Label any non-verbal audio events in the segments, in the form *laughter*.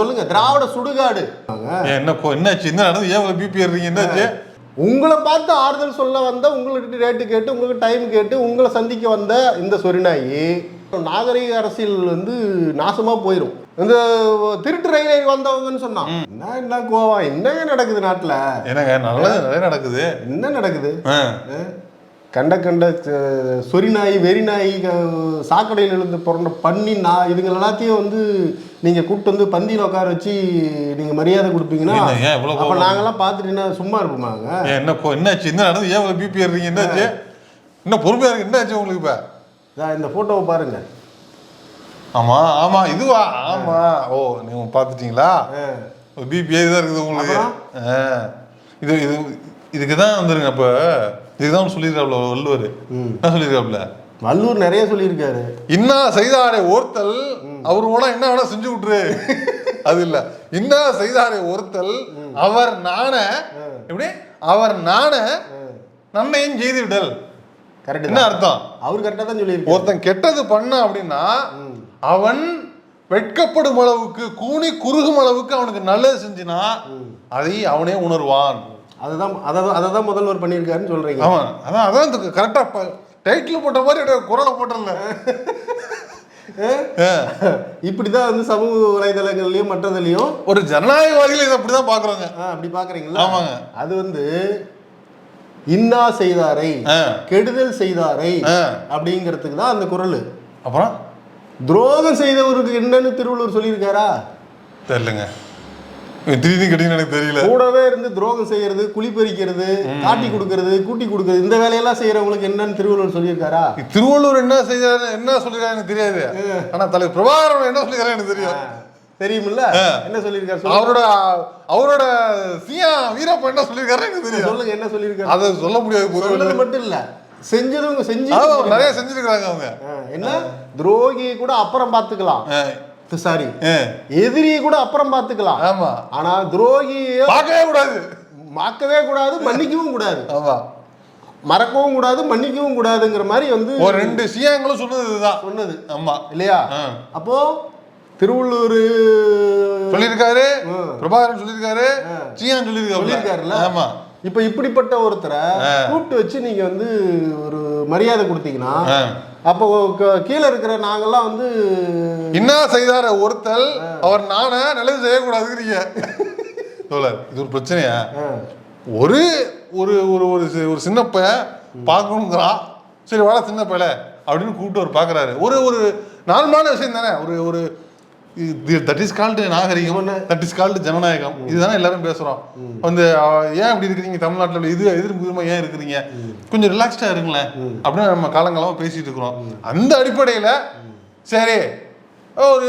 சொல்லுங்க திராவிட சுடுகாடு. என்ன என்னாச்சு? என்ன நடந்து ஏன் பிபி ஏறுறீங்க? என்னாச்சு? உங்களை பார்த்து ஆறுதல் சொல்ல வந்த உங்களுக்கு ரேட்டு கேட்டு உங்களுக்கு டைம் கேட்டு உங்களை சந்திக்க வந்த இந்த சொரிநாயி நாகரிக அரசியல் வந்து நாசமா போயிடும் இந்த திருட்டு ரயில் வந்தவங்கன்னு சொன்னான். என்ன என்ன கோவா? என்னங்க நடக்குது நாட்டுல? என்னங்க நல்லது நிறைய நடக்குது. என்ன நடக்குது? கண்ட கண்ட சொறி நாய் வெறி நாய் சாக்கடையில் இருந்து பிறந்த பன்னி நான் இதுங்க எல்லாத்தையும் வந்து நீங்க கூப்பிட்டு வந்து பந்தியில் உட்கார வச்சு நீங்க மரியாதை கொடுப்பீங்கன்னா என்ன, அப்ப? நாங்கெல்லாம் பார்த்துட்டு சும்மா இருப்போமாங்க என்ன என்னாச்சு? என்ன நடந்து ஏன் பிபி ஏறுறீங்க என்னாச்சு? என்ன பொறுமையா இருக்கு? என்னாச்சு உங்களுக்கு இப்ப? இந்த போட்டோவை பாருங்க. ஆமா ஆமா இதுவா? ஆமா. ஓ நீங்க பாத்துட்டீங்களா அஹ். பிபி தான் இருக்குது உங்களுக்கு. இது இது இதுக்கு தான் வந்துருங்க அப்ப. இதுக்கு தான் சொல்லியிருக்காப்ல வள்ளுவர். என்ன சொல்லியிருக்காப்ல? வல்லூர் நிறைய சொல்லியிருக்காரு. இன்னா செய்தாரை ஓர்த்தல். அவர் வேணா என்ன வேணா செஞ்சு விட்டுரு. அது இல்ல. இன்னா செய்தாரை ஓர்த்தல் அவர் நாண எப்படி? அவர் நாண நன்மையும் செய்து விடல் கரெக்ட் என்ன அர்த்தம்? அவர் கரெக்டாக தான் சொல்லியிருக்காரு. ஒருத்தன் கெட்டது பண்ண அப்படின்னா அவன் வெட்கப்படும் அளவுக்கு கூனி குறுகும் அளவுக்கு அவனுக்கு நல்லது செஞ்சினா அதை அவனே உணர்வான். அதுதான் அதை அதை தான் முதல்வர் பண்ணியிருக்காருன்னு சொல்றீங்க. அவன் அதான் அதான் இந்த கரெக்டா டைட்டில் போட்ட மாதிரி குரலை போட்டல இப்படிதான் வந்து சமூக வலைதளங்கள்லயும் மற்றதுலயும் ஒரு ஜனநாயகவாதிகள் இதை அப்படிதான் பாக்குறாங்க. அப்படி பாக்குறீங்களா? ஆமாங்க. அது வந்து இன்னா செய்தாரை. கெடுதல் செய்தாரை. அப்படிங்கிறதுக்கு தான் அந்த குரல். அப்புறம்? துரோகம் செய்தவருக்கு என்னன்னு திருவள்ளுவர் சொல்லியிருக்காரா? தெரியலங்க. திடீர்னு கேட்டீங்கன்னு எனக்கு தெரியல. கூடவே இருந்து துரோகம் செய்யறது குழி பறிக்கிறது காட்டி கொடுக்கறது கூட்டி கொடுக்கறது இந்த வேலையெல்லாம் செய்யறவங்களுக்கு என்னன்னு திருவள்ளுவர் சொல்லியிருக்காரா? திருவள்ளூர் என்ன செய்யறாரு என்ன சொல்லிருக்காரு எனக்கு தெரியாது. ஆனா தலைவர் பிரபாகரன் என்ன சொல்லிருக்காரு எனக்கு தெரியும் தெரியுமில்ல? என்ன சொல்லியிருக்காரு. அவரோட அவரோட சியா வீரப்ப என்ன சொல்லிருக்காரு எனக்கு தெரியும் சொல்லுங்க என்ன சொல்லியிருக்காரு? அதை சொல்ல முடியாது மட்டும் இல்ல. செஞ்சதும் செஞ்சு நிறைய செஞ்சிருக்காங்க அவங்க. என்ன? துரோகி கூட அப்புறம் பார்த்துக்கலாம். ஆ, சாரி ஆ, எதிரியை கூட அப்புறம் பார்த்துக்கலாம். ஆமா. ஆனா துரோகியை பார்க்கவே கூடாது. மாக்கவே கூடாது மன்னிக்கவும் கூடாது. ஆமா. மறக்கவும் கூடாது மன்னிக்கவும் கூடாதுங்கிற மாதிரி வந்து ஒரு ரெண்டு சியாங்களும் சொன்னது இதுதான். சொன்னது. ஆமா. இல்லையா. அப்போ திருவள்ளூர் சொல்லியிருக்காரு. பிரபாகரன் சொல்லியிருக்காரு. சியான் சொல்லியிருக்காருல்ல சொல்லியிருக்காருல்ல. ஆமா. இப்ப இப்படிப்பட்ட ஒருத்தரை கூப்பிட்டு வச்சு நீங்க வந்து ஒரு மரியாதை கொடுத்தீங்கன்னா. அப்போ கீழே இருக்கிற நாங்கெல்லாம் வந்து என்ன செய்தார? ஒருத்தல் அவர் நான நல்லது செய்யக்கூடாதுங்கிறீங்க. தோழர் இது ஒரு பிரச்சனையா? ஒரு ஒரு ஒரு ஒரு சி- ஒரு சின்ன பையன் பார்க்கணுங்கிறான் சரி வாடா சின்ன பையல அப்படின்னு கூப்பிட்டு அவர் பார்க்கறாரு. ஒரு ஒரு நார்மலான விஷயம் தானே? ஒரு ஒரு தட் இஸ் கால்டு நாகரிகம் தட் இஸ் கால்டு ஜனநாயகம். இதுதானே எல்லாரும் பேசுறோம். வந்து ஏன் இப்படி இருக்கிறீங்க? தமிழ்நாட்டில் இது எதிர்ப்பு ஏன் இருக்கிறீங்க? கொஞ்சம் ரிலாக்ஸ்டா இருங்களேன். அப்படின்னு நம்ம காலங்காலமா பேசிட்டு இருக்கிறோம். அந்த அடிப்படையில சரி ஒரு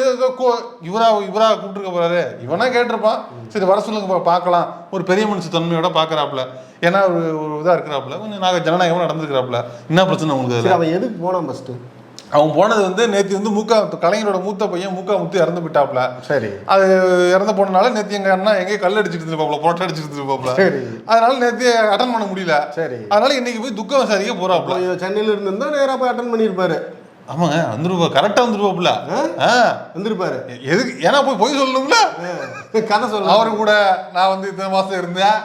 இவரா இவரா கூப்பிட்டுருக்க போறாரு. இவனா கேட்டிருப்பான். சரி வர சொல்லுங்க பார்க்கலாம். ஒரு பெரிய மனுஷ தன்மையோட பாக்குறாப்புல ஏன்னா ஒரு ஒரு இதா இருக்கிறாப்புல. கொஞ்சம் நாங்க ஜனநாயகமா நடந்துக்கிறாப்புல என்ன பிரச்சனை உங்களுக்கு அவன் எதுக்கு போனான் ஃபர்ஸ்ட் அவன் போனது வந்து நேத்து வந்து மூக்கா கலைஞரோட மூத்த பையன் மூக்கா முத்து இறந்து விட்டாப்புல சரி. அது இறந்து போனனால நேத்து எங்க அண்ணா எங்கேயும் கல் அடிச்சிட்டு இருப்பாப்ல புரோட்டா அடிச்சிட்டு இருப்பாப்ல சரி. அதனால நேத்து அட்டன் பண்ண முடியல. சரி. அதனால இன்னைக்கு போய் துக்கம் விசாரிக்க போறாப்ல. சென்னையில இருந்திருந்தா நேரா போய் அட்டன் பண்ணியிருப்பாரு. ஆமாங்க வந்துருப்பா கரெக்டா வந்துருப்பாப்ல ஆ? வந்திருப்பாரு. எதுக்கு ஏன்னா போய் பொய் சொல்லணும்ல. கதை சொல்ல அவரு கூட நான் வந்து இத்தனை மாசம் இருந்தேன்.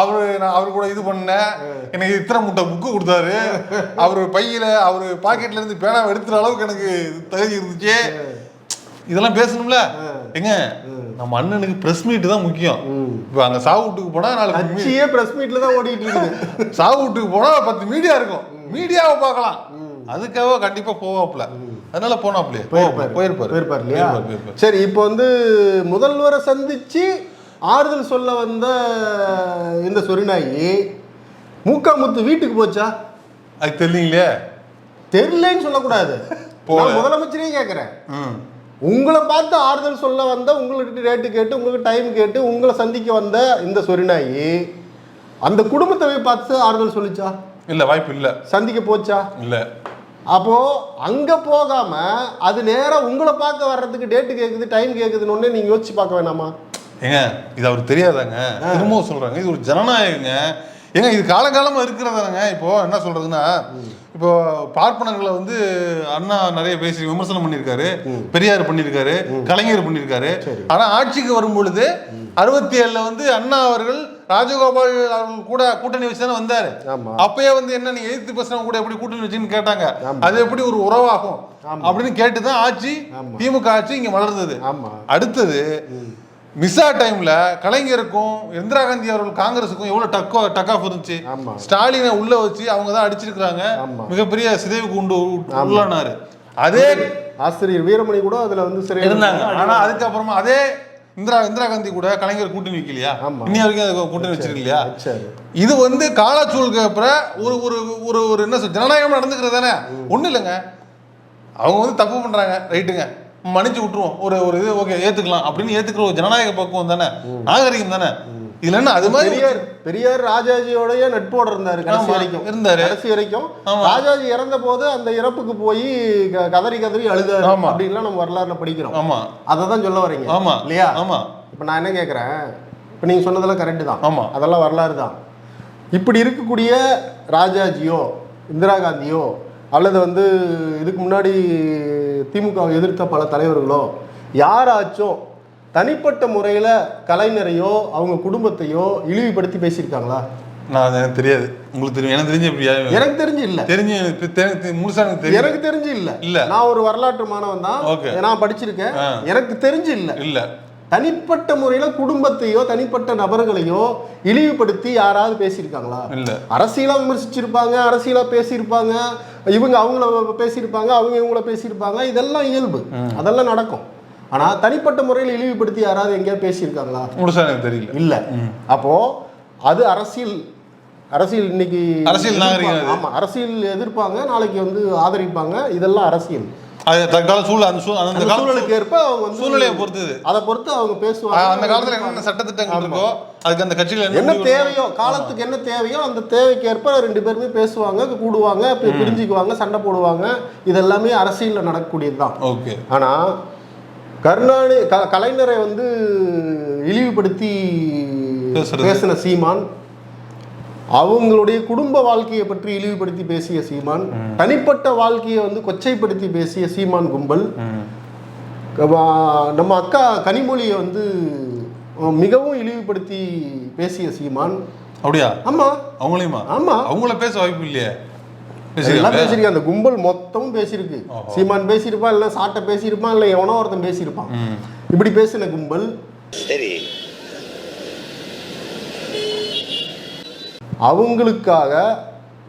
அவரு நான் அவரு கூட இது பண்ணேன். எனக்கு இத்தனை முட்டை புக்கு கொடுத்தாரு. அவரு பையில அவரு பாக்கெட்ல இருந்து பேனா எடுத்துற அளவுக்கு எனக்கு தகுதி இருந்துச்சு. இதெல்லாம் பேசணும்ல. எங்க? நம்ம அண்ணனுக்கு பிரஸ் மீட் தான் முக்கியம். இப்போ அங்க சாவு வீட்டுக்கு போனா நாளைக்கு பிரஸ் மீட்ல தான் ஓடிட்டு இருக்குது. சாவு வீட்டுக்கு போனா பத்து மீடியா இருக்கும். மீடியாவை பார்க்கலாம். அதுக்காக கண்டிப்பா போவாப்ல அதனால போனாப்லயே போயிருப்பாரு. போயிருப்பாரு. இல்லையா. சரி இப்போ வந்து முதல்வரை சந்திச்சு ஆறுதல் சொல்ல வந்த இந்த சொரிநாயி மூக்காமுத்து வீட்டுக்கு போச்சா? அது தெரியலீங்களே தெரியலன்னு சொல்லக்கூடாது. முதலமைச்சரையும் கேட்குறேன் உங்களை பார்த்து ஆறுதல் சொல்ல வந்த உங்களுக்கு ரேட்டு கேட்டு உங்களுக்கு டைம் கேட்டு உங்களை சந்திக்க வந்த இந்த சொரிநாயி அந்த குடும்பத்தை போய் பார்த்து ஆறுதல் சொல்லிச்சா? இல்ல வாய்ப்பு இல்ல. சந்திக்க போச்சா? இல்ல. அப்போ அங்க போகாம அது நேரா உங்களை பார்க்க வர்றதுக்கு டேட்டு கேக்குது டைம் கேக்குதுன்னு ஒண்ணே நீங்க யோசிச்சு பார்க்க வேணாமா? ஏங்க இது அவருக்கு தெரியாதாங்க? திரும்பவும் சொல்றாங்க. இது ஒரு ஜனநாயகங்க. ஏங்க இது காலங்காலமா இருக்கிறதாங்க இப்போ என்ன சொல்றதுன்னா இப்போ பார்ப்பனர்களை வந்து அண்ணா நிறைய பேசி விமர்சனம் பண்ணியிருக்காரு பெரியார் பண்ணியிருக்காரு கலைஞர் பண்ணியிருக்காரு. சரி. ஆனா ஆட்சிக்கு வரும் பொழுது அறுபத்தி ஏழுல வந்து அண்ணா அவர்கள் ராஜகோபால் அவர்கள் கூட கூட்டணி வச்சு தானே வந்தாரு அப்பயே வந்து என்ன நீங்க எதிர்த்து பேசுறவங்க கூட எப்படி கூட்டணி வச்சுன்னு கேட்டாங்க. அது எப்படி ஒரு உறவாகும். அப்படின்னு கேட்டுதான் ஆட்சி. திமுக ஆட்சி இங்க வளர்ந்தது. அடுத்தது மிஸ்ஸா டைம்ல கலைஞருக்கும் இந்திரா காந்தி அவர்கள் காங்கிரஸுக்கும் எவ்வளவு டக்கோ டக் ஆஃப் இருந்துச்சு. ஸ்டாலினை உள்ள வச்சு அவங்க தான் அடிச்சிருக்காங்க ஆமா. மிகப்பெரிய சிதைவுக்கு உண்டு உள்ளானாரு. அதே ஆசிரியர் வீரமணி கூட அதுல வந்து சிறை இருந்தாங்க. ஆனா அதுக்கப்புறமா அதே இந்திரா இந்திரா காந்தி கூட கலைஞர் கூட்டணி வைக்கலையா. இன்னி வரைக்கும் கூட்டணி வச்சிருக்கலையா? வச்சாரு. இது வந்து காலாச்சூழலுக்கு அப்புறம் ஒரு ஒரு ஒரு ஒரு என்ன சொல் ஜனநாயகம் நடந்துக்கிறது தானே? ஒன்றும் இல்லைங்க. அவங்க வந்து தப்பு பண்றாங்க. ரைட்டுங்க. மன்னிச்சு விட்டுருவோம். ஒரு ஒரு இது ஓகே ஏத்துக்கலாம். அப்படின்னு ஏத்துக்கிற ஒரு ஜனநாயக பக்குவம் தானே? நாகரிகம் தானே? இதுல என்ன அது மாதிரி பெரியார் பெரியார் ராஜாஜியோடய நட்போட இருந்தாரு கடைசி வரைக்கும். இருந்தாரு. கடைசி வரைக்கும். ராஜாஜி இறந்த போது அந்த இறப்புக்கு போய் கதறி கதறி அழுதாரு. அப்படின்லாம் நம்ம வரலாறுல படிக்கிறோம். ஆமா. அதை தான் சொல்ல வரீங்க. ஆமா. இல்லையா? ஆமா. இப்போ நான் என்ன கேட்குறேன் இப்போ நீங்கள் சொன்னதெல்லாம் கரெக்டு தான். ஆமா. அதெல்லாம் வரலாறு தான். இப்படி இருக்கக்கூடிய ராஜாஜியோ இந்திரா காந்தியோ அல்லது வந்து இதுக்கு முன்னாடி திமுக எதிர்த்த பல தலைவர்களோ யாராச்சும் தனிப்பட்ட முறையில் கலைஞரையோ அவங்க குடும்பத்தையோ இழிவுபடுத்தி பேசியிருக்காங்களா? நான் அது எனக்கு தெரியாது. உங்களுக்கு தெரியும். எனக்கு தெரிஞ்சு இப்படி எனக்கு தெரிஞ்சு இல்லை. தெரிஞ்சு முழுசா எனக்கு தெரியும். எனக்கு தெரிஞ்சு இல்லை. இல்ல. நான் ஒரு வரலாற்று மாணவன் தான். நான் படிச்சிருக்கேன். எனக்கு தெரிஞ்சு இல்லை. இல்ல. தனிப்பட்ட முறையில குடும்பத்தையோ தனிப்பட்ட நபர்களையோ இழிவுபடுத்தி யாராவது பேசியிருக்காங்களா? இல்ல. அரசியலா விமர்சிச்சிருப்பாங்க அரசியலா பேசியிருப்பாங்க இவங்க அவங்கள பேசியிருப்பாங்க அவங்க இவங்கள பேசியிருப்பாங்க இதெல்லாம் இயல்பு. அதெல்லாம் நடக்கும். ஆனா தனிப்பட்ட முறையில் இழிவுபடுத்தி யாராவது எங்கேயாவது பேசியிருக்காங்களா? எனக்கு தெரியல. இல்ல. அப்போ அது அரசியல் அரசியல் இன்னைக்கு அரசியல் நாகரிகம் எதிர்ப்பாங்க. ஆமா அரசியல் எதிர்ப்பாங்க நாளைக்கு வந்து ஆதரிப்பாங்க. இதெல்லாம் அரசியல். அது தற்கால சூழல் அந்த சூழ் அந்த சூழலுக்கு ஏற்ப அவங்க வந்து சூழ்நிலையை பொறுத்தது. அதை பொறுத்து அவங்க பேசுவாங்க. அந்த காலத்துல என்னென்ன சட்டத்திட்டங்கள் இருக்கோ அதுக்கு அந்த கட்சியில என்ன தேவையோ காலத்துக்கு என்ன தேவையோ அந்த தேவைக்கேற்ப ரெண்டு பேருமே பேசுவாங்க கூடுவாங்க பிரிஞ்சுக்குவாங்க சண்டை போடுவாங்க. இதெல்லாமே அரசியலில் நடக்கக்கூடியது தான் ஓகே. ஆனால் கருணாநிதி க கலைஞரை வந்து இழிவுபடுத்தி. பேசின சீமான் அவங்களுடைய குடும்ப வாழ்க்கையை பற்றி இழிவுபடுத்தி பேசிய சீமான் தனிப்பட்ட வாழ்க்கையை வந்து கொச்சைப்படுத்தி பேசிய சீமான் கும்பல். வா- நம்ம அக்கா கனிமொழியை வந்து மிகவும் இழிவுபடுத்தி பேசிய சீமான். அப்படியா? ஆமா. அவங்களையுமா? ஆமா. அவங்கள பேச வாய்ப்பு இல்லையே. எல்லாம் பேசியிருக்கு அந்த கும்பல் மொத்தமும் பேசியிருக்கு. சீமான் பேசியிருப்பான் இல்லை சாட்டை பேசியிருப்பான் இல்லை எவனோ ஒருத்தன் பேசியிருப்பான். இப்படி பேசின கும்பல். சரி. அவங்களுக்காக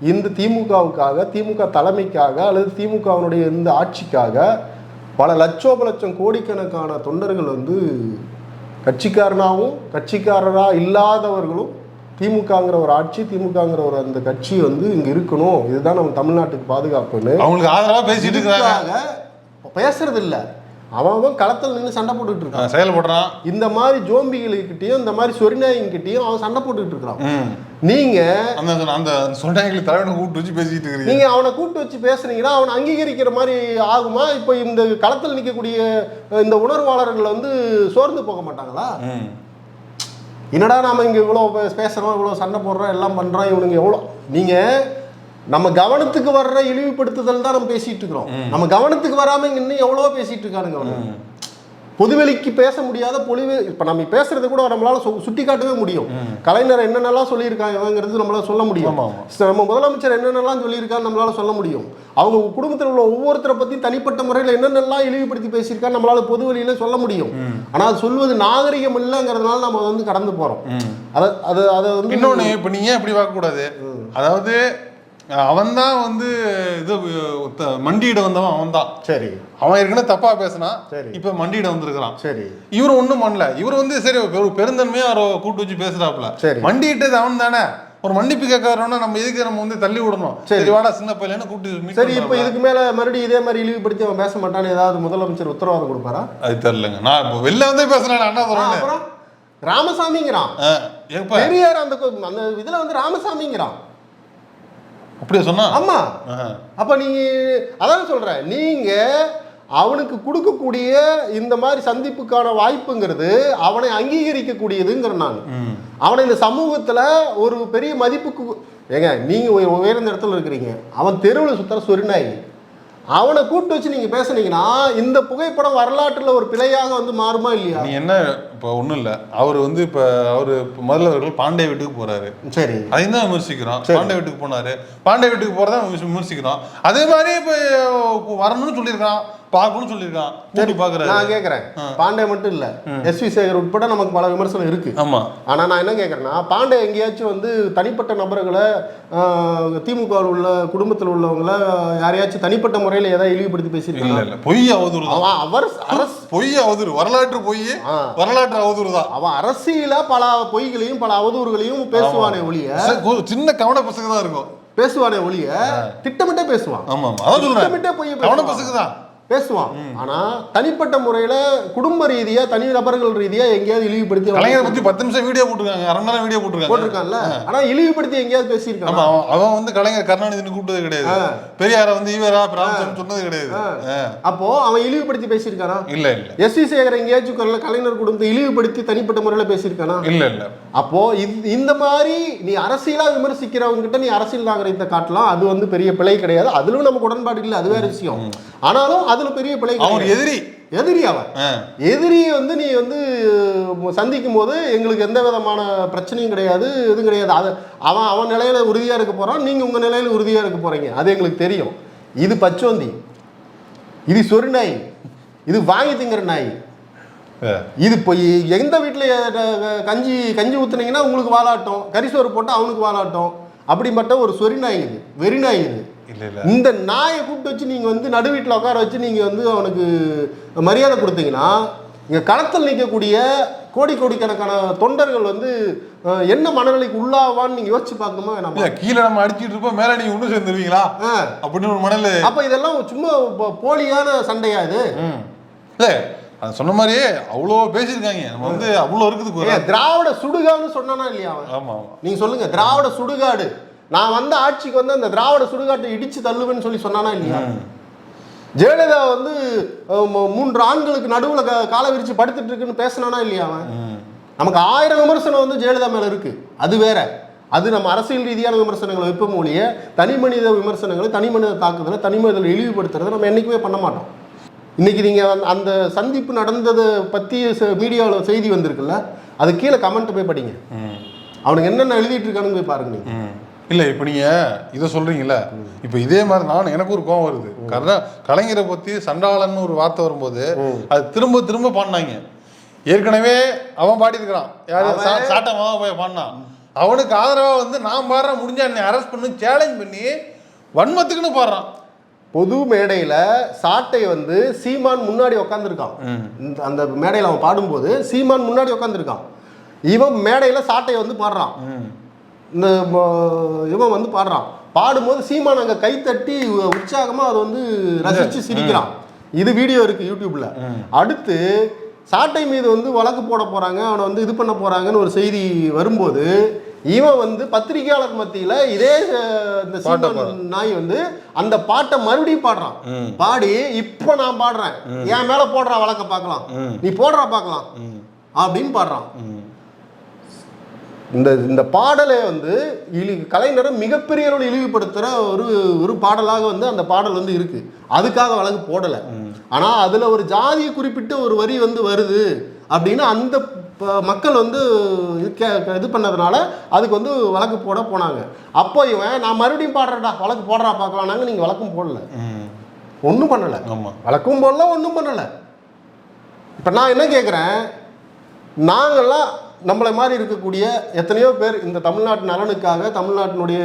இந்த திமுகவுக்காக திமுக தலைமைக்காக அல்லது திமுகவினுடைய இந்த ஆட்சிக்காக பல லட்சோப லட்சம் கோடிக்கணக்கான தொண்டர்கள் வந்து கட்சிக்காரனாகவும் கட்சிக்காரராக இல்லாதவர்களும் திமுகங்கிற ஒரு ஆட்சி திமுகங்கிற ஒரு அந்த கட்சி வந்து இங்கே இருக்கணும். இதுதான் நம்ம தமிழ்நாட்டுக்கு பாதுகாப்புன்னு. அவங்களுக்கு ஆதரவா பேசிட்டு இருக்காங்க பேசுறது இல்ல அவன் களத்தில் நின்று சண்டை போட்டுட்டு இருக்கான். செயல்படுறான் இந்த மாதிரி ஜோம்பிகளுக்கிட்டையும் இந்த மாதிரி சொரிநாயங்கிட்டையும் அவன் சண்டை போட்டுக்கிட்டு இருக்கிறான். ம். நீங்க அந்த அந்த சொன்னாங்க தலைவனை கூப்பிட்டு வச்சு பேசிட்டு இருக்கிறீங்க. நீங்க அவனை கூப்பிட்டு வச்சு பேசுனீங்கன்னா அவனை அங்கீகரிக்கிற மாதிரி ஆகுமா? இப்போ இந்த களத்தில் நிற்கக்கூடிய இந்த உணர்வாளர்கள் வந்து சோர்ந்து போக மாட்டாங்களா. என்னடா நாம இங்க இவ்வளோ பேசுறோம் இவ்வளோ சண்டை போடுறோம் எல்லாம் பண்றோம் இவனுங்க எவ்வளோ? நீங்க நம்ம கவனத்துக்கு வர்ற இழிவுபடுத்துதல் தான் நம்ம பேசிட்டு இருக்கிறோம். நம்ம கவனத்துக்கு வராம இங்க இன்னும் எவ்வளவோ பேசிட்டு இருக்கானுங்க அவனுங்க பொதுவெளிக்கு பேச முடியாத பொலிவு இப்போ நம்ம பேசுறது கூட நம்மளால சுட்டி காட்டவே முடியும். கலைஞர் என்னென்னலாம் சொல்லியிருக்காங்கிறது நம்மளால சொல்ல முடியும். நம்ம முதலமைச்சர் என்னென்னலாம் சொல்லியிருக்கான்னு நம்மளால சொல்ல முடியும். அவங்க குடும்பத்தில் உள்ள ஒவ்வொருத்தரை பத்தி தனிப்பட்ட முறையில் என்னென்னலாம் இழிவுபடுத்தி பேசியிருக்கான்னு நம்மளால பொது வெளியில சொல்ல முடியும். ஆனா அது சொல்வது நாகரிகம் இல்லைங்கிறதுனால நம்ம வந்து கடந்து போறோம். ம். அதை அது அதை வந்து இன்னொன்னு இப்ப நீ ஏன் இப்படி பார்க்க கூடாது அதாவது அவன் தான் வந்து இது மண்டியிட வந்தவன் அவன் தான் சரி. அவன் ஏற்கனவே தப்பா பேசினான் சரி. இப்ப மண்டியிட வந்திருக்கிறான். சரி. இவர் ஒண்ணும் பண்ணல. இவர் வந்து சரி ஒரு பெருந்தன்மையா அவரை கூட்டு வச்சு பேசுறாப்ல சரி. மண்டியிட்டது அவன் தானே ஒரு மன்னிப்பு கேட்கறோம்னா நம்ம எதுக்கு நம்ம வந்து தள்ளி விடணும்? சரி. வாடா சின்ன பையலன்னு கூப்பிட்டு சரி இப்போ. இதுக்கு மேல மறுபடியும் இதே மாதிரி இழிவுபடுத்தி அவன் பேச மாட்டான்னு ஏதாவது முதலமைச்சர் உத்தரவாதம் கொடுப்பாரா? அது தெரியலங்க. நான் இப்போ வெளில வந்தே பேசுறேன் அண்ணா ராமசாமிங்கிறான். பெரியார் அந்த அந்த இதுல வந்து ராமசாமிங்கிறான். அப்படியே சொன்னா? ஆமா. ஆஹா. அப்ப நீங்க அதான் சொல்றேன். நீங்க அவனுக்கு கொடுக்கக்கூடிய இந்த மாதிரி சந்திப்புக்கான வாய்ப்புங்கிறது அவனை அங்கீகரிக்கக்கூடியதுங்கிற நான். அவனை இந்த சமூகத்துல ஒரு பெரிய மதிப்புக்கு ஏங்க நீங்க உய- உயர்ந்த இடத்துல இருக்கிறீங்க. அவன் தெருவில் சுத்தர சொரிநாய் அவனை கூப்பிட்டு வச்சு நீங்க பேசுனீங்கன்னா இந்த புகைப்படம் வரலாற்றுல ஒரு பிழையாக வந்து மாறுமா இல்லையா? நீ என்ன இப்போ ஒன்றும் இல்லை. அவர் வந்து இப்போ அவர் முதல்ல அவர்கள் பாண்டே வீட்டுக்கு போறாரு. சரி. அதையும் தான் விமர்சிக்கிறோம். பாண்டே வீட்டுக்கு போனாரு. பாண்டே வீட்டுக்கு போறதா விமர்சிக்கிறோம். அதே மாதிரி இப்போ வரணும்னு சொல்லியிருக்கான் பார்க்கணும்னு சொல்லியிருக்கான். கூட்டி பார்க்குறாரு. நான் கேட்குறேன் பாண்டே மட்டும் இல்ல. எஸ் வி சேகர் உட்பட நமக்கு பல விமர்சனம் இருக்கு. ஆமா. ஆனா நான் என்ன கேட்குறேன்னா பாண்டே எங்கேயாச்சும் வந்து தனிப்பட்ட நபர்களை திமுக உள்ள குடும்பத்தில் உள்ளவங்கள யாரையாச்சும் தனிப்பட்ட முறையில் ஏதாவது இழிவுபடுத்தி பேசியிருக்காங்க இல்ல பொய் அவதூறு தான். அவன் அவர் அரசு பொய் அவதூறு. வரலாற்று பொய். வரலாற்று அவதூறு தான். அவன் அரசியல பல பொய்களையும் பல அவதூறுகளையும் பேசுவானே ஒழிய. சின்ன கவன பசங்க தான் இருக்கும். பேசுவானே ஒழிய திட்டமிட்டே பேசுவான். ஆமா அதான் திட்டமிட்டே பொய் கவன. பசங்க தான். பேசுவான். ஆனா தனிப்பட்ட முறையில குடும்ப ரீதியா தனி நபர்கள் ரீதியா எங்கேயாவது இழிவுபடுத்தி கலைஞரை பத்தி பத்து நிமிஷம் வீடியோ போட்டிருக்காங்க. அரை நேரம் வீடியோ போட்டிருக்காங்க. போட்டிருக்கான்ல? ஆனா இழிவுபடுத்தி எங்கேயாவது பேசியிருக்கான்? அவன் வந்து கலைஞர் கருணாநிதினு கூப்பிட்டது கிடையாது. பெரியார வந்து ஈவரா சொன்னது கிடையாது. அப்போ அவன் இழிவுபடுத்தி பேசியிருக்கானா? இல்ல இல்ல. எஸ். வி. சேகர் எங்கேயாச்சும் கல- கலைஞர் குடும்பத்தை இழிவுபடுத்தி தனிப்பட்ட முறையில பேசியிருக்கானா? இல்ல இல்ல. அப்போ இந்த- மாதிரி நீ அரசியலா விமர்சிக்கிறவங்க கிட்ட நீ அரசியல் நாகரிகத்தை காட்டலாம். அது வந்து பெரிய பிழை கிடையாது. அதுலயும் நமக்கு உடன்பாடு இல்லை. அது வேற விஷயம். ஆனாலும் அதுல பெரிய பிழை அவன். எதிரி. எதிரி அவன். எதிரியை வந்து நீ வந்து சந்திக்கும் போது எங்களுக்கு எந்த விதமான பிரச்சனையும் கிடையாது எதுவும் கிடையாது. அது அவன் அவன் நிலையில உறுதியா இருக்க போறான் நீங்க உங்க நிலையில உறுதியா இருக்க போறீங்க. அது எங்களுக்கு தெரியும். இது பச்சோந்தி. இது சொரு நாய். இது வாங்கி திங்கிற நாய். இது இப்போ எந்த வீட்டில் கஞ்சி கஞ்சி ஊத்துனீங்கன்னா உங்களுக்கு வாலாட்டம். கரிசோறு போட்டால் அவனுக்கு வாலாட்டம். அப்படிப்பட்ட ஒரு சொறி நாய் இது. வெறி நாய் இது. இந்த நாயை கூப்பிட்டு வச்சு நீங்கள் வந்து நடு வீட்டில் உட்கார வச்சு நீங்கள் வந்து அவனுக்கு மரியாதை கொடுத்தீங்கன்னா இங்கே களத்தில் நிற்கக்கூடிய கோடி கோடிக்கணக்கான தொண்டர்கள் வந்து என்ன மனநிலைக்கு உள்ளாவான்னு நீங்கள் யோசிச்சு பார்க்கணுமா இல்ல கீழே நம்ம அடிச்சிட்டு இருப்போம் மேல நீங்க ஒண்ணு சேர்ந்துருவீங்களா. அப்படின்னு ஒரு மணல் அப்போ இதெல்லாம் சும்மா போலியான சண்டையா இது. இல்ல அது சொன்ன மாதிரியே அவ்வளோ பேசியிருக்காங்க. நம்ம வந்து அவ்வளோ இருக்குது திராவிட சுடுகாடுன்னு சொன்னானா இல்லையா அவன்? ஆமா ஆமா. நீங்க சொல்லுங்க திராவிட சுடுகாடு. நான் வந்த ஆட்சிக்கு வந்து அந்த திராவிட சுடுகாட்டை இடிச்சு தள்ளுவேன்னு சொல்லி சொன்னானா இல்லையா? ஜெயலலிதா வந்து மூன்று ஆண்களுக்கு நடுவுல க- காலை விரிச்சு படுத்துட்டு இருக்குன்னு பேசினானா இல்லையா அவன். நமக்கு ஆயிரம் விமர்சனம் வந்து ஜெயலலிதா மேல இருக்கு. அது வேற. அது நம்ம அரசியல் ரீதியான விமர்சனங்களை வைப்போம் ஒழிய தனி மனித விமர்சனங்களை தனி மனித தாக்குதலை தனி மனிதனை இழிவுபடுத்துறதை நம்ம என்னைக்குமே பண்ண மாட்டோம். இன்னைக்கு நீங்க அந்த- சந்திப்பு நடந்ததை பத்தி மீடியாவில் செய்தி வந்திருக்குல்ல அது கீழே கமெண்ட் போய் படிங்க. அவனுக்கு என்னென்ன எழுதிட்டு இருக்கானுன்னு போய் பாருங்க நீங்க. ம். இல்ல இப்ப நீங்க இதை சொல்றீங்கல்ல இப்ப இதே மாதிரி நான் எனக்கு ஒரு கோவம் வருது. கர்ணா கலைஞரை பத்தி சண்டாளன்னு ஒரு வார்த்தை வரும்போது அது திரும்ப திரும்ப பாடினாங்க. ஏற்கனவே அவன் பாடியிருக்கிறான். யாரு? சா- சாட்டை மாமா போய் பாடினான். அவனுக்கு ஆதரவா வந்து நான் பாடுறேன் முடிஞ்சா என்னை அரெஸ்ட் பண்ணி சேலஞ்ச் பண்ணி வன்மத்துக்குன்னு பாடுறான். பொது மேடையில சாட்டை வந்து சீமான் முன்னாடி உட்காந்துருக்கான் அந்த மேடையில் அவன் பாடும்போது சீமான் முன்னாடி உட்காந்துருக்கான் இவன் மேடையில சாட்டையை வந்து பாடுறான். இந்த இவன் வந்து பாடுறான். பாடும்போது சீமான் அங்க கை தட்டி உ- உற்சாகமா அதை வந்து ரசிச்சு சிரிக்கிறான். இது வீடியோ இருக்கு யூடியூப்ல. அடுத்து சாட்டை மீது வந்து வழக்கு போட போறாங்க அவனை வந்து இது பண்ண போறாங்கன்னு ஒரு செய்தி வரும்போது இவன் வந்து பத்திரிகையாளர் மத்தியில இதே இந்த நாய் வந்து அந்த பாட்டை மறுபடியும் பாடுறான். பாடி இப்போ நான் பாடுறேன். என் மேல போடுற வழக்க பார்க்கலாம். நீ போடுறா பார்க்கலாம். அப்படின்னு பாடுறான். இந்த இந்த பாடலை வந்து இழி கலைஞரை மிகப்பெரிய அளவில் இழிவுபடுத்துகிற ஒரு ஒரு பாடலாக வந்து அந்த பாடல் வந்து இருக்கு. அதுக்காக வழக்கு போடலை. ஆனால் அதில் ஒரு ஜாதியை குறிப்பிட்டு ஒரு வரி வந்து வருது அப்படின்னு அந்த மக்கள் வந்து இது பண்ணதுனால அதுக்கு வந்து வழக்கு போட போனாங்க. அப்போ இவன் நான் மறுபடியும் பாடுறேன்டா வழக்கு போடுறா பார்க்கலானாங்க நீங்கள் வழக்கும் போடல. ஒன்றும் பண்ணலை. ஆமா. வழக்கும் போடல ஒன்றும் பண்ணலை. இப்போ நான் என்ன கேட்குறேன் நாங்கள்லாம் நம்மளை மாதிரி இருக்கக்கூடிய எத்தனையோ பேர் இந்த தமிழ்நாட்டு நலனுக்காக தமிழ்நாட்டினுடைய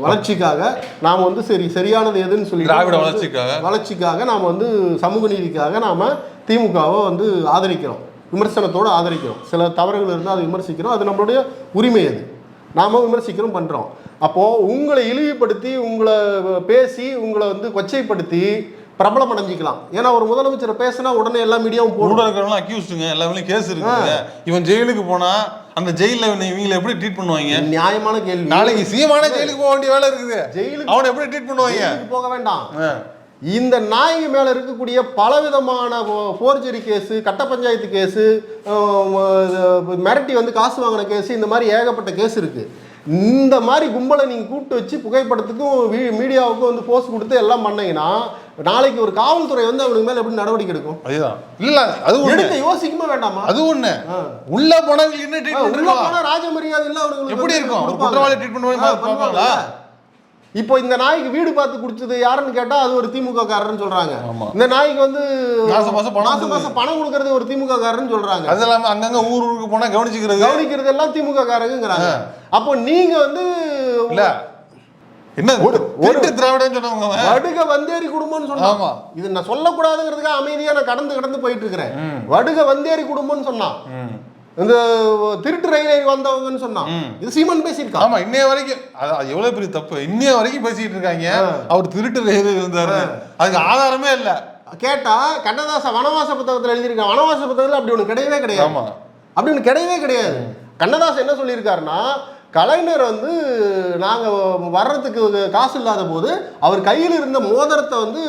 வளர்ச்சிக்காக நாம் வந்து சரி சரியானது எதுன்னு சொல்லி திராவிட வளர்ச்சிக்காக. வளர்ச்சிக்காக நாம் வந்து சமூக நீதிக்காக நாம் திமுகவை வந்து ஆதரிக்கிறோம். விமர்சனத்தோடு ஆதரிக்கிறோம். சில தவறுகள் இருந்தால் அதை விமர்சிக்கிறோம். அது நம்மளுடைய உரிமை அது. நாம விமர்சிக்கிறோம் பண்ணுறோம் அப்போது உங்களை இழிவுபடுத்தி உங்களை பேசி உங்களை வந்து கொச்சைப்படுத்தி பிரபலம் அடைஞ்சிக்கலாம். ஏன்னா ஒரு முதலமைச்சரை பேசினா உடனே எல்லா மீடியாவும் போடும். இருக்கிறவங்க அக்யூஸ்டுங்க எல்லா மேலேயும் கேஸ் இருக்குங்க இவன் ஜெயிலுக்கு போனா அந்த ஜெயில இவங்களை எப்படி ட்ரீட் பண்ணுவாங்க? நியாயமான கேள்வி. நாளைக்கு சீமான ஜெயிலுக்கு போக வேண்டிய வேலை இருக்குது. ஜெயிலுக்கு அவனை எப்படி ட்ரீட் பண்ணுவாங்க? போக வேண்டாம். இந்த நாய்க்கு மேல இருக்கக்கூடிய பலவிதமான ஃபோர்ஜரி கேஸு கட்ட பஞ்சாயத்து கேஸு மிரட்டி வந்து காசு வாங்கின கேஸு இந்த மாதிரி ஏகப்பட்ட கேஸ் இருக்கு. இந்த மாதிரி கும்பலை நீங்கள் கூப்பிட்டு வச்சு புகைப்படத்துக்கும் மீடியாவுக்கும் வந்து போஸ்ட் கொடுத்து எல்லாம் பண்ணீங்கன்னா நாளைக்கு ஒரு காவல்துறை வந்து அவனுக்கு மேலே எப்படி நடவடிக்கை எடுக்கும் அதுதான் இல்ல அது எடுக்க யோசிக்குமா வேண்டாமா அது ஒண்ணு. உள்ள போனவங்க என்ன ட்ரீட்மெண்ட் உள்ள போனா ராஜ மரியாதை இல்ல அவங்களுக்கு எப்படி இருக்கும்? ஒரு கொடுப்பாங்க. குற்றவாளி treatment பண்ணி ஆ, பார்ப்பாங்களா? இப்போ இந்த நாய்க்கு வீடு பார்த்து குடிச்சது யாருன்னு கேட்டா அது ஒரு திமுக காரர்னு சொல்றாங்க. இந்த நாய்க்கு வந்து மாசம் மாசம் மாசம் மாசம் பணம் கொடுக்கறது ஒரு திமுக காரர்னு சொல்றாங்க. அது இல்லாம அங்கங்க ஊர் ஊருக்கு போனா கவனிச்சுக்கிறது. கவனிக்கிறது எல்லாம் திமுக காரங்கிறாங்க அப்போ நீங்க வந்து இல்ல. என்ன ஒரு- திராவிடன்னு சொன்னவங்க. வடுக வந்தேரி குடும்பம்னு சொன்னா. இது நான் சொல்லக்கூடாதுங்கிறதுக்காக அமைதியா நான் கடந்து கடந்து போயிட்டு இருக்கிறேன். வடுக வந்தேரி குடும்பம்னு சொன்னான். ம். இந்த திருட்டு ரயில் ஏறி வந்தவங்கன்னு சொன்னான் இது சீமான் பேசியிருக்கான் ஆமா இன்னைய வரைக்கும். அது எவ்வளவு பெரிய தப்பு? இன்னைய வரைக்கும் பேசிட்டு இருக்காங்க. அவர் திருட்டு ரயில் இருந்தாரு. அதுக்கு ஆதாரமே இல்ல. கேட்டா கண்ணதாச வனவாச புத்தகத்துல எழுதியிருக்கான் வனவாச புத்தகத்துல அப்படி ஒண்ணு கிடையவே கிடையாது. ஆமா. அப்படி ஒண்ணு கிடையவே கிடையாது. கண்ணதாசன் என்ன சொல்லியிருக்காருன்னா கலைஞர் வந்து நாங்க வர்றதுக்கு காசு இல்லாத போது அவர் கையில் இருந்த மோதிரத்தை வந்து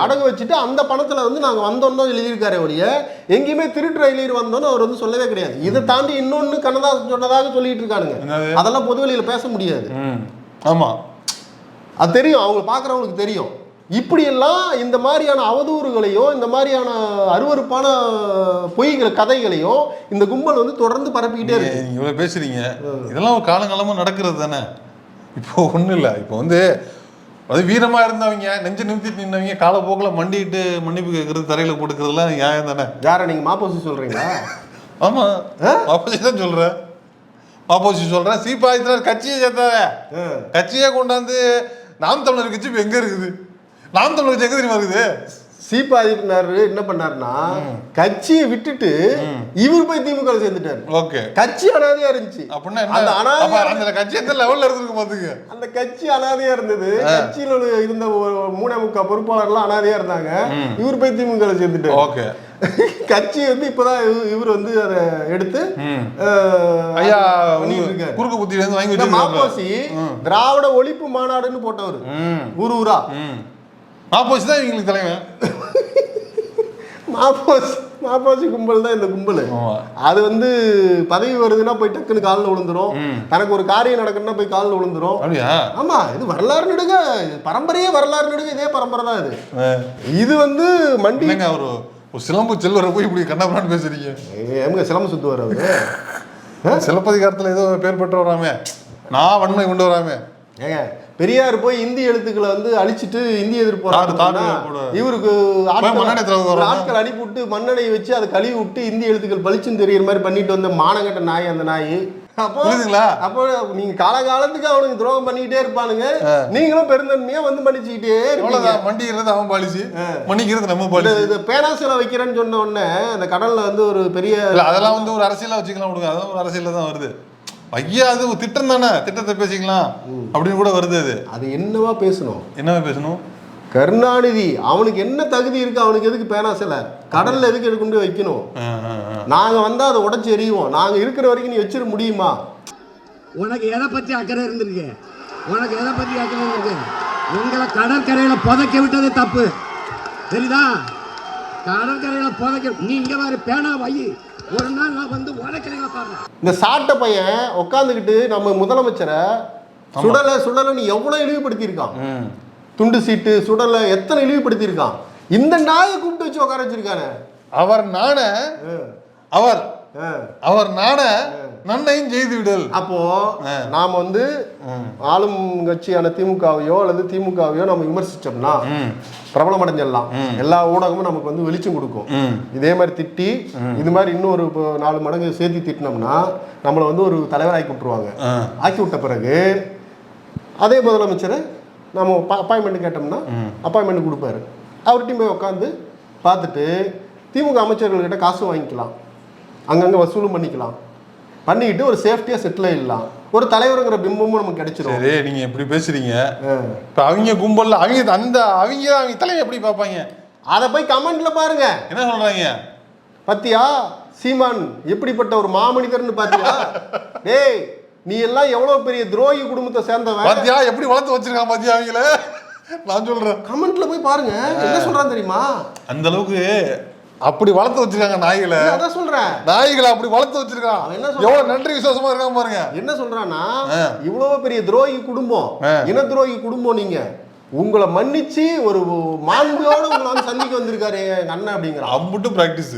அடகு வச்சுட்டு. அந்த பணத்துல வந்து நாங்க வந்தோம் தான் எழுதியிருக்காரு ஒழிய எங்கேயுமே திருட்டு ரயிலில் வந்தோம்னு அவர் வந்து சொல்லவே கிடையாது இதை தாண்டி இன்னொன்னு கண்ணதாசன் சொன்னதாக சொல்லிட்டு இருக்கானுங்க? அதெல்லாம் பொதுவெளியில பேச முடியாது ம். ஆமா அது தெரியும் அவங்க பார்க்குறவங்களுக்கு தெரியும் இப்படியெல்லாம் இந்த மாதிரியான அவதூறுகளையும் இந்த மாதிரியான அருவருப்பான பொய்கள் கதைகளையும் இந்த கும்பல் வந்து தொடர்ந்து பரப்பிக்கிட்டே இருக்கு. நீங்க இவ்வளவு பேசுறீங்க. இதெல்லாம் ஒரு காலங்காலமா நடக்கிறது தானே? இப்போ ஒண்ணும் இல்ல. இப்போ வந்து அது வீரமா இருந்தவங்க நெஞ்சு நிமித்திட்டு நின்றவங்க காலப்போக்கில் மண்டிட்டு மன்னிப்பு கேட்கறது தரையில போட்டுக்கிறதுலாம் நியாயம் தானே? யாரை நீங்க மாப்போசி சொல்றீங்களா? ஆமா. ஆப்போசிட் தான் சொல்றேன். ஆப்போசிட் சொல்றேன். சீப்பாயத்தில் கட்சியை சேர்த்தாத. கட்சியே கொண்டாந்து நாம் தமிழர் கட்சி இப்ப எங்க இருக்குது? நாம் தமிழர் எங்க தெரியுமா இருக்குது சீபாதிப்பினார் என்ன பண்ணாருன்னா கட்சியை விட்டுட்டு இவர் போய் திமுக சேர்ந்துட்டாரு. ஓகே. கட்சி அனாதையா இருந்துச்சு. அப்படின்னா அந்த அனாதையா அந்த கட்சி எந்த லெவல்ல இருந்திருக்கு பாத்துக்க? அந்த கட்சி அனாதையா இருந்தது. கட்சியில இருந்த மூணே முக்கா பொறுப்பாளர்லாம் அனாதையா இருந்தாங்க. இவர் போய் திமுக சேர்ந்துட்டாரு. ஓகே. *laughs* கட்சி வந்து இப்பதான் இவ- இவர் வந்து அதை எடுத்து ஐயா. குறுக்கு புத்தியில இருந்து வாங்கி மாப்போசி திராவிட ஒழிப்பு மாநாடுன்னு போட்டவர். ஊர் ஊரா மாப்போசி தான் இவங்களுக்கு தலைவன். மாப்போசி மாப்போசி கும்பல் தான் இந்த கும்பல். அது வந்து பதவி வருதுன்னா போய் டக்குன்னு காலில் விழுந்துரும். தனக்கு ஒரு காரியம் நடக்கணும்னா போய் காலில் விழுந்துரும். ஆமா இது வரலாறு நடுக பரம்பரையே வரலாறு நடுக இதே பரம்பரை தான் இது. இது வந்து மண்டி ஒரு ஒரு சிலம்பு செல்வரை போய் இப்படி கண்ணாபுரான்னு பேசுறீங்க. எங்க சிலம்பு சுத்துவார் அவரு? *laughs* சிலப்பதிகாரத்துல ஏதோ பேர் பெற்று வராமே நான் வன்மை கொண்டு வராமே ஏங்க பெரியார் போய் இந்தி எழுத்துக்களை வந்து அழிச்சிட்டு இந்தி எதிர்ப்பு இவருக்கு ஆட்கள் திறந்து ஒரு வர்றாங்க. ஆட்கள் அனுப்பி விட்டு மண்ணெண்ணெய் வச்சு அதை கழுவி விட்டு இந்தி எழுத்துக்கள் பளிச்சுன்னு தெரியுற மாதிரி பண்ணிட்டு வந்த மானங்கட்ட நாய் அந்த நாய். அப்போ புரியுதுங்களா? அப்போ நீங்க காலகாலத்துக்கு அவனுக்கு துரோகம் பண்ணிக்கிட்டே இருப்பானுங்க. நீங்களும் பெருந்தன்மையா வந்து எவ்வளவுதான்? மண்டிக்கிறது அவன் பாலிசி. மன்னிக்கிறது நம்ம இந்த பாலிசி. இது பேனா சிலை வைக்கிறேன்னு சொன்ன உடனே அந்த கடல்ல வந்து ஒரு பெரிய அதெல்லாம் வந்து ஒரு அரசியலா வச்சுக்கலாம் விடுங்க. அதெல்லாம் ஒரு அரசியல்ல தான் வருது. ஐயா அது ஒரு திட்டம் தானே? திட்டத்தை பேசிக்கலாம். அப்படின்னு கூட வருது அது. அது என்னவா பேசணும்? என்னவா பேசணும்? கருணாநிதி அவனுக்கு என்ன தகுதி இருக்கு? அவனுக்கு எதுக்கு பேனா சிலை கடல்ல எதுக்கு போய் வைக்கணும். நாங்க வந்தா அதை உடைச்சு எறிவோம். நாங்க இருக்கிற வரைக்கும் நீ வச்சிட முடியுமா? உனக்கு எதை பத்தி அக்கறை இருந்திருக்கு? உனக்கு எதை பத்தி அக்கறை இருக்கு உங்களை கடற்கரையில புதைக்க விட்டது தப்பு. தெரியுதா? கடற்கரையில புதைக்க நீ இங்க மாதிரி பேனா வை ஒரு நாள் நான் வந்து உடைக்கிறீங்க பாருங்க இந்த சாட்டை பையன் உட்காந்துக்கிட்டு நம்ம முதலமைச்சரை சுடலை சுடலை நீ எவ்வளவு இழிவுபடுத்தியிருக்கான். துண்டு சீட்டு சுடலை எத்தனை இழிவுபடுத்தியிருக்கான்? இந்த நாயை கூப்பிட்டு வச்சு உட்கார வச்சிருக்கானே? அவர் நாண அவர். அவர் நாண நன்னையும் செய்து விடல் அப்போ நாம வந்து ஆளும் கட்சியான திமுகவையோ அல்லது திமுகவையோ நம்ம விமர்சிச்சோம்னா பிரபலம் அடைஞ்சிடலாம் எல்லா ஊடகமும் நமக்கு வந்து வெளிச்சம் கொடுக்கும். இதே மாதிரி திட்டி இது மாதிரி இன்னொரு இப்போ நாலு மடங்கு சேர்த்து திட்டினோம்னா நம்மளை வந்து ஒரு தலைவராக்கி விட்டுருவாங்க. ஆ. ஆக்கி விட்ட பிறகு அதே முதலமைச்சர் நம்ம அப்பாயின்மெண்ட் கேட்டோம்னா அப்பாயின்மெண்ட் கொடுப்பாரு. அவர்கிட்டையும் போய் உட்காந்து பார்த்துட்டு திமுக அமைச்சர்கள்கிட்ட காசு வாங்கிக்கலாம். அங்கங்கே வசூலும் பண்ணிக்கலாம். பண்ணிக்கிட்டு ஒரு சேஃப்டியாக செட்டில் ஆயிடலாம். ஒரு தலைவருங்கிற பிம்பமும் நமக்கு கிடைச்சிரும். சரி நீங்க இப்படி பேசுறீங்க. இப்ப அவங்க கும்பல்ல அவங்க அந்த அவங்க அவங்க தலைமை எப்படி பார்ப்பாங்க? அதை போய் கமெண்ட்ல பாருங்க. என்ன சொல்றாங்க? பத்தியா சீமான் எப்படிப்பட்ட ஒரு மாமனிதர்னு பாத்தியா? *laughs* டேய் நீ எல்லாம் எவ்வளவு பெரிய துரோகி குடும்பத்தை சேர்ந்தவன்? பாத்தியா எப்படி வளர்த்து வச்சிருக்கான் பாத்தியா அவங்கள? நான் சொல்றேன். கமெண்ட்ல போய் பாருங்க. என்ன சொல்றான் தெரியுமா? அந்த அளவுக்கு அப்படி வளர்த்து வச்சிருக்காங்க நாய்களை. அதான் சொல்றேன். நாய்களை அப்படி வளர்த்து வச்சிருக்கான். என்ன? எவ்வளவு நன்றி விசுவாசமா இருக்கான் பாருங்க. என்ன சொல்றான்னா. இவ்வளவு பெரிய துரோகி குடும்பம். இன துரோகி குடும்பம் நீங்க. உங்களை மன்னிச்சு ஒரு மாண்போட உங்களை சந்திக்க வந்திருக்காரு எங்க அண்ணன் அப்படிங்கிறான். அம்புட்டு பிராக்டிஸ்.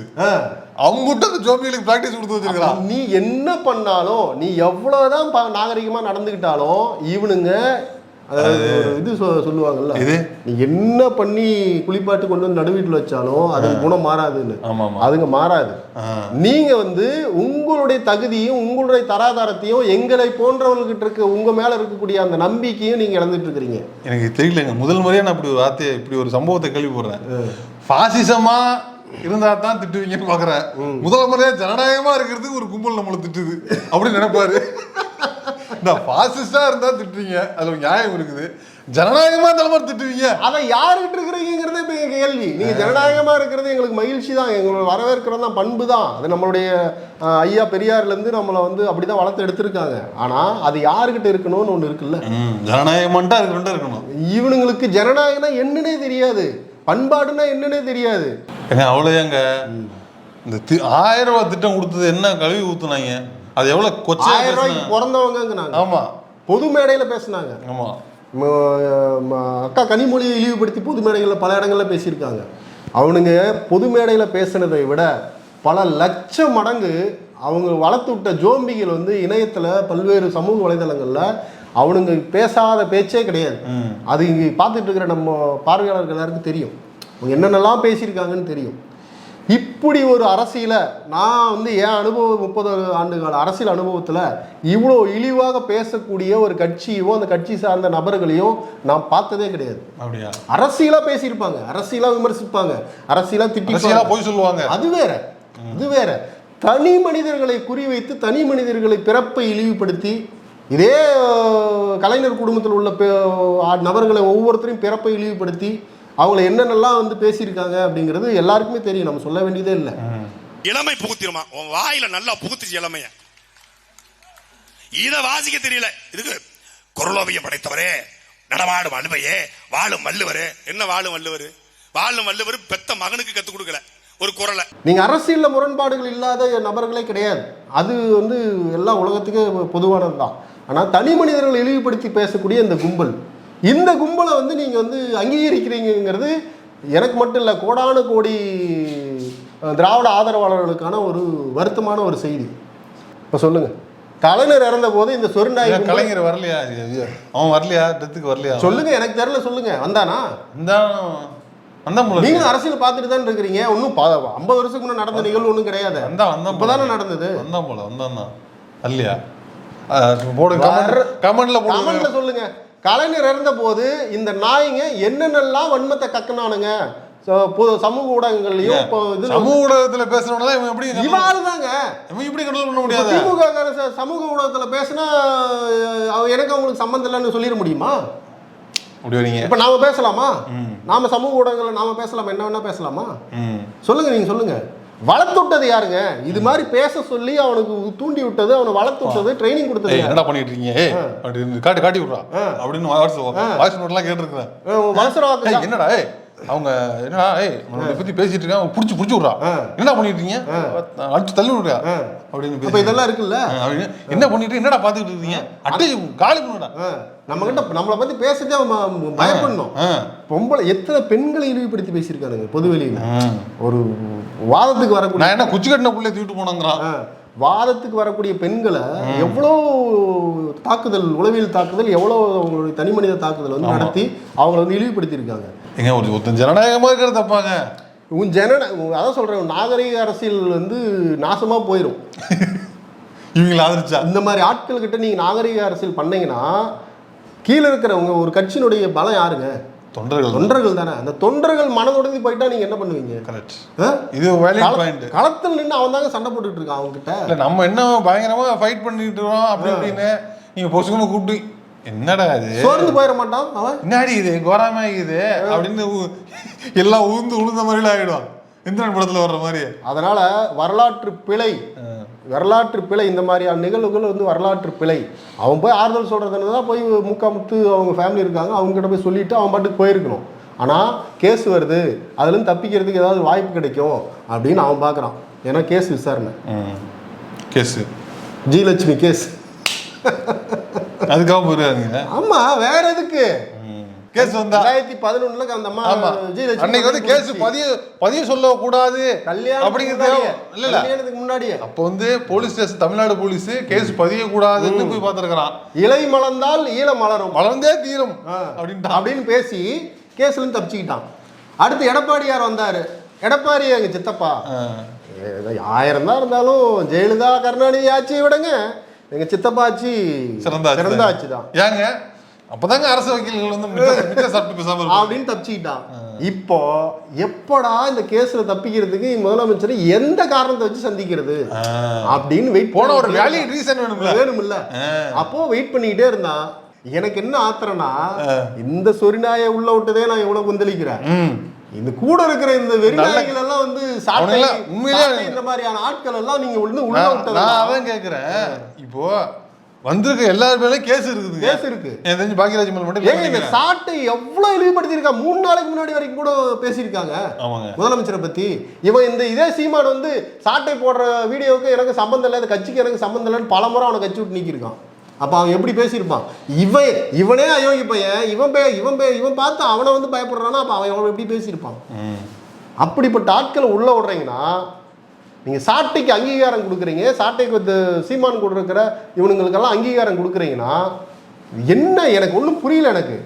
அம்புட்டு அந்த ஜோம்பிகளுக்கு பிராக்டிஸ் கொடுத்து வச்சிருக்கான் நீ என்ன பண்ணாலும் நீ எவ்வளவுதான் நாகரிகமா நடந்துக்கிட்டாலும் இவனுங்க அதாவது இது சொல்லுவாங்கல்ல. இது? நீ என்ன பண்ணி குளிப்பாட்டு கொண்டு வந்து நடுவீட்டில் வச்சாலும் அது குணம் மாறாதுன்னு. அதுங்க மாறாது. நீங்க வந்து உங்களுடைய தகுதியும் உங்களுடைய தராதாரத்தையும் எங்களை போன்றவர்கிட்ட இருக்க உங்க மேல இருக்கக்கூடிய அந்த நம்பிக்கையும் நீங்க இழந்துட்டு இருக்கிறீங்க எனக்கு தெரியலங்க. முதல் முறையா நான் இப்படி ஒரு வார்த்தையை இப்படி ஒரு சம்பவத்தை கேள்விப்படுறேன். பாசிசமா இருந்தா தான் திட்டுவீங்கன்னு பாக்குறேன். முதல் முறையா ஜனநாயகமா இருக்கிறதுக்கு ஒரு கும்பல் நம்மளை திட்டுது. அப்படின்னு நினைப்பாரு. *laughs* நான் பாசிஸ்டா இருந்தா திட்டுவீங்க. அதுல நியாயம் இருக்குது. ஜனநாயகமா மாதிரி திட்டுவீங்க. அதை யாருக்கிட்ட இருக்கிறீங்கிறதே இப்போ எங்க கேள்வி. நீங்க ஜனநாயகமா இருக்கிறது எங்களுக்கு மகிழ்ச்சி தான். எங்களோட வரவேற்கிறது தான். பண்பு தான். அது நம்மளுடைய ஐயா பெரியார்ல இருந்து நம்மளை வந்து அப்படிதான் வளர்த்து எடுத்திருக்காங்க. ஆனா அது யாருக்கிட்ட இருக்கணும்னு ஒண்ணு இருக்குல்ல. ம், ஜனநாயகமான்ட்டா இருக்கணும் இருக்கணும். இவனுங்களுக்கு ஜனநாயகம்னா என்னன்னே தெரியாது. பண்பாடுனா என்னன்னே தெரியாது. ஏங்க அவ்வளோதாங்க இந்த ஆயிரம் ரூபாய் திட்டம் கொடுத்தது என்ன கழுவி ஊத்துனாங்க? அது எவ்வளவு கொச்சையா ஆயிரம் ரூபாய்க்கு பேசுனாங்க. பிறந்தவங்க ஆமா. பொது மேடையில பேசுனாங்க. ஆமா. அக்கா கனிமொழியை இழிவுபடுத்தி பொது மேடைகளில் பல இடங்களில் பேசியிருக்காங்க. அவனுங்க பொது மேடையில் பேசுனதை விட பல லட்சம் மடங்கு அவங்க வளர்த்து விட்ட ஜோம்பிகள் வந்து இணையத்தில் பல்வேறு சமூக வலைதளங்களில் அவனுங்க பேசாத பேச்சே கிடையாது. அது இங்கே பார்த்துட்டு இருக்கிற நம்ம பார்வையாளர்கள் எல்லாருக்கும் தெரியும். அவங்க என்னென்னலாம் பேசியிருக்காங்கன்னு தெரியும். இப்படி ஒரு அரசியலை நான் வந்து என் அனுபவம் முப்பது ஆண்டு கால அரசியல் அனுபவத்தில் இவ்வளோ இழிவாக பேசக்கூடிய ஒரு கட்சியோ அந்த கட்சி சார்ந்த நபர்களையும் நான் பார்த்ததே கிடையாது. அப்படியா? அரசியலா பேசியிருப்பாங்க. அரசியலா விமர்சிப்பாங்க. அரசியலா அரசியலா திட்டி போய் சொல்லுவாங்க. அது வேற. அது வேற. தனி மனிதர்களை குறிவைத்து தனி மனிதர்களை பிறப்பை இழிவுபடுத்தி இதே கலைஞர் குடும்பத்தில் உள்ள நபர்களை ஒவ்வொருத்தரையும் பிறப்பை இழிவுபடுத்தி அவங்கள என்னென்னலாம் வந்து பேசியிருக்காங்க அப்படிங்கிறது எல்லாருக்குமே தெரியும். நம்ம சொல்ல வேண்டியதே இல்லை. இளமை புகுத்திருமா உன் வாயில நல்லா புகுத்துச்சு இளமைய. இத வாசிக்க தெரியல. இதுக்கு குரலோவியம் படைத்தவரே நடமாடும் வள்ளுவையே வாழும் வள்ளுவரே. என்ன வாழும் வள்ளுவர்? வாழும் வள்ளுவர் பெத்த மகனுக்கு கத்து கொடுக்கல. ஒரு குரலை. நீங்க அரசியல்ல முரண்பாடுகள் இல்லாத நபர்களே கிடையாது. அது வந்து எல்லா உலகத்துக்கே பொதுவானது தான் ஆனால் தனி மனிதர்களை இழிவுபடுத்தி பேசக்கூடிய இந்த கும்பல். இந்த கும்பலை வந்து நீங்க வந்து அங்கீகரிக்கிறீங்கிறது எனக்கு மட்டும் இல்லை கோடானு கோடி திராவிட ஆதரவாளர்களுக்கான ஒரு வருத்தமான ஒரு செய்தி. இப்போ சொல்லுங்க. கலைஞர் இறந்த போது இந்த கும்பல்- கலைஞர் வரலையா? அவன் வரலையா? டெத்துக்கு வரலையா? சொல்லுங்க எனக்கு தெரியல சொல்லுங்க. வந்தானா? நீங்களும் அரசியல் பார்த்துட்டு தான் இருக்கிறீங்க. ஒன்றும் ஐம்பது வருஷத்துக்கு முன்னாடி நடந்த நிகழ்வு ஒன்றும் கிடையாது. வந்தா வந்தா நடந்தது. வந்தான் போல வந்தான் தான். அல்லையா போடுங்க. கமெண்ட்ல போடுங்க சொல்லுங்க. கலைஞர் இறந்த போது இந்த நாய்ங்க என்னென்னலாம் வன்மத்தை கக்குனானுங்க? சமூக ஊடகங்கள்லயும் இப்போ இதுல சமூக ஊடகத்துல பேசுறவன இவன் எப்படி இவாறு தாங்க இவன் இப்படி கண்ட்ரோல் பண்ண முடியாது? திமுக சமூக ஊடகத்துல பேசினா எனக்கு அவங்களுக்கு சம்மந்தம் இல்லைன்னு சொல்லிட முடியுமா? வரீங்க. இப்ப நாம பேசலாமா? நாம சமூக ஊடகங்கள்ல நாம பேசலாமா? என்ன வேணா பேசலாமா? சொல்லுங்க நீங்க சொல்லுங்க. வளர்த்து விட்டது யாருங்க? இது மாதிரி பேச சொல்லி அவனுக்கு தூண்டி விட்டது அவனை வளர்த்து விட்டது ட்ரைனிங் கொடுத்தது? என்னடா பண்ணிட்டு இருக்கீங்க? அப்படின்னு காட்டி காட்டி விட்றா. அப்படின்னு வாய்ஸ் நோட்லாம் கேட்டிருக்கிறேன். என்னடா அவங்க என்னடா ஏய் உங்களை பத்தி பேசிட்டு இருக்காங்க புடிச்சு புடிச்சு விட்றா. என்னடா பண்ணிட்டு இருக்கீங்க? அடிச்சு தள்ளி விடுறா அப்படின்னு அப்ப பேசி இதெல்லாம் இருக்குல்ல? அப்படின்னு, என்ன பண்ணிட்டு என்னடா பாத்துக்கிட்டு இருக்கீங்க? அட்டை காலி பண்ணுடா. நம்ம கிட்ட நம்மளை பத்தி பேசுறதே அவன் பயப்படணும். பொம்பளை எத்தனை பெண்களை இழிவுபடுத்தி பேசியிருக்கானுங்க பொது வெளியில ம். ஒரு வாதத்துக்கு வரக்கூடிய நான் என்ன குச்சி கட்டின புள்ளைய தூக்கிட்டு போனாங்கிறான். வாதத்துக்கு வரக்கூடிய பெண்களை எவ்வளோ தாக்குதல் உளவியல் தாக்குதல் எவ்வளோ அவங்களுடைய தனி மனித தாக்குதல் வந்து நடத்தி அவங்கள வந்து இழிவுபடுத்தியிருக்காங்க. ஏங்க ஒரு ஒருத்தன் ஜனநாயகமா இருக்கிறது தப்பாங்க. உன் ஜன அதான் சொல்றேன் நாகரிக அரசியல் வந்து நாசமா போயிடும் இவங்களை ஆதரிச்சா இந்த மாதிரி ஆட்கள் கிட்ட நீங்க நாகரிக அரசியல் பண்ணீங்கன்னா கீழே இருக்கிறவங்க ஒரு கட்சியினுடைய பலம் யாருங்க? தொண்டர்கள் தொண்டர்கள் தானே. அந்த தொண்டர்கள் மனதுடைந்து போயிட்டா நீங்க என்ன பண்ணுவீங்க? கரெக்ட்? இது பாயிண்ட் களத்தில் நின்று அவன் தாங்க சண்டை போட்டுட்டு இருக்கான் அவங்க கிட்ட இல்ல நம்ம என்ன பயங்கரமா ஃபைட் பண்ணிட்டு இருக்கோம் அப்படி இப்படின்னு நீங்க பொசுக்குன்னு கூப்பிட்டு என்னடா இது? சோர்ந்து போயிட மாட்டான் அவன். என்னடி இது? கோராம இது அப்படின்னு எல்லாம் உழுந்து உளுந்த மாதிரிலாம் ஆயிடும் இந்திரன் படத்துல வர்ற மாதிரி. அதனால வரலாற்று பிழை வரலாற்று பிழை இந்த மாதிரியான நிகழ்வுகள் வந்து வரலாற்று பிழை. அவன் போய் ஆறுதல் சொல்றதுன்னு தான் போய் முக்கா முத்து அவங்க ஃபேமிலி இருக்காங்க. அவங்க கிட்ட போய் சொல்லிட்டு அவன் பாட்டுக்கு போயிருக்கணும். ஆனால் கேஸ் வருது. அதுலேருந்து தப்பிக்கிறதுக்கு ஏதாவது வாய்ப்பு கிடைக்கும் அப்படின்னு அவன் பார்க்குறான் ஏன்னா கேஸ் விசாரணை. கேஸ் ஜிலட்சுமி கேஸ் அதுக்காக போயிருக்காங்க ஆமாம் வேற எதுக்கு? கேஸ் வந்தா. ரெண்டாயிரத்தி பதினொன்னுல அந்த அம்மா ஆமா. அன்னைக்கு வந்து கேஸ் பதிவு பதிவு சொல்ல கூடாது கல்யாணம் அப்படிங்கிறது இல்ல இல்ல. கல்யாணத்துக்கு முன்னாடியே. அப்போ வந்து police station Tamil Nadu police case பதிய கூடாதுன்னு போய் பார்த்துருக்கிறான். இலை மலர்ந்தால் ஈழ மலரும். வளர்ந்தே தீரும். அப்படின்ட்டு அப்படின்னு பேசி கேஸ்ல இருந்து தப்பிச்சுக்கிட்டான். அடுத்து எடப்பாடியார் வந்தாரு. எடப்பாடி எங்க சித்தப்பா. ஆயிரம் தான் இருந்தாலும் ஜெயலலிதா கருணாநிதி ஆட்சியை விடுங்க. எங்க சித்தப்பா ஆட்சி சிறந்த சிறந்த தான். ஆட்சி தான் ஏங்க அப்பதாங்க அரசு வக்கீல்கள் வந்து *laughs* சாப்பிட்டு பேசாம. அப்படின்னு தப்பிச்சுக்கிட்டான் இப்போ எப்படா இந்த கேஸ்ல தப்பிக்கிறதுக்கு முதலமைச்சர் எந்த காரணத்தை வச்சு சந்திக்கிறது. அப்படின்னு வெயிட் போன ஒரு வேலிட் ரீசன் வேணும்ல. வேணும்ல. அப்போ வெயிட் பண்ணிக்கிட்டே இருந்தான் எனக்கு என்ன ஆத்திரம்னா இந்த சொரிநாயை உள்ள விட்டதே நான் எவ்வளவு குந்தளிக்கிறேன். இந்த கூட இருக்கிற இந்த வெறிநாய்கள் எல்லாம் வந்து அவனுங்கெல்லாம் உண்மையிலேயே இந்த மாதிரியான ஆட்கள் எல்லாம் நீங்க உள்ள உள்ள நான் அதான் கேக்குறேன். இப்போ வந்திருக்க எல்லார் மேலயும் கேஸ் இருக்குது. கேஸ் இருக்கு. எனக்கு தெரிஞ்சு பாக்கியராஜ் மேல மட்டும் ஏங்க இந்த. சாட்டை எவ்வளவு இழிவுபடுத்தியிருக்கா? மூணு நாளைக்கு முன்னாடி வரைக்கும் கூட பேசியிருக்காங்க. ஆமாங்க. முதலமைச்சரை பத்தி. இவன் இந்த இதே சீமான் வந்து சாட்டை போடுற வீடியோவுக்கு எனக்கு சம்மந்தம் இல்லை இந்த கட்சிக்கு எனக்கு சம்மந்தம் இல்லைன்னு பல முறை அவனை கட்சி விட்டு நீக்கியிருக்கான். அப்ப அவன் எப்படி பேசியிருப்பான்? இவன் இவனே அயோக்கி பையன் இவன் பே இவன் பே இவன் பார்த்து அவனை வந்து பயப்படுறான்னா அப்ப அவன் எப்படி பேசியிருப்பான். அப்படிப்பட்ட ஆட்களை உள்ள விடுறீங்கன்னா நீங்கள் சாட்டைக்கு அங்கீகாரம் கொடுக்குறீங்க சாட்டைக்கு வந்து சீமான் கொடுக்குற இவனுங்களுக்கெல்லாம் அங்கீகாரம் கொடுக்குறீங்கன்னா என்ன எனக்கு ஒன்றும் புரியல எனக்கு.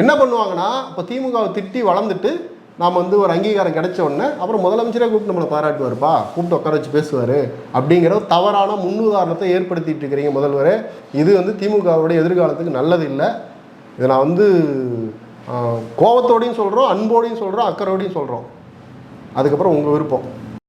என்ன பண்ணுவாங்கன்னா இப்போ திமுகவை திட்டி வளர்ந்துட்டு நாம் வந்து ஒரு அங்கீகாரம் கிடைச்ச உடனே அப்புறம் முதலமைச்சரே கூப்பிட்டு நம்மளை பாராட்டுவார்ப்பா கூப்பிட்டு உட்கார வச்சு பேசுவார் அப்படிங்கிற தவறான முன்னுதாரணத்தை ஏற்படுத்திட்டு இருக்கிறீங்க முதல்வரே. இது வந்து திமுகவுடைய எதிர்காலத்துக்கு நல்லது இல்லை. இதை நான் வந்து கோபத்தோடையும் சொல்கிறோம் அன்போடையும் சொல்கிறோம் அக்கறையோடையும் சொல்கிறோம் அதுக்கப்புறம் உங்கள் விருப்பம்.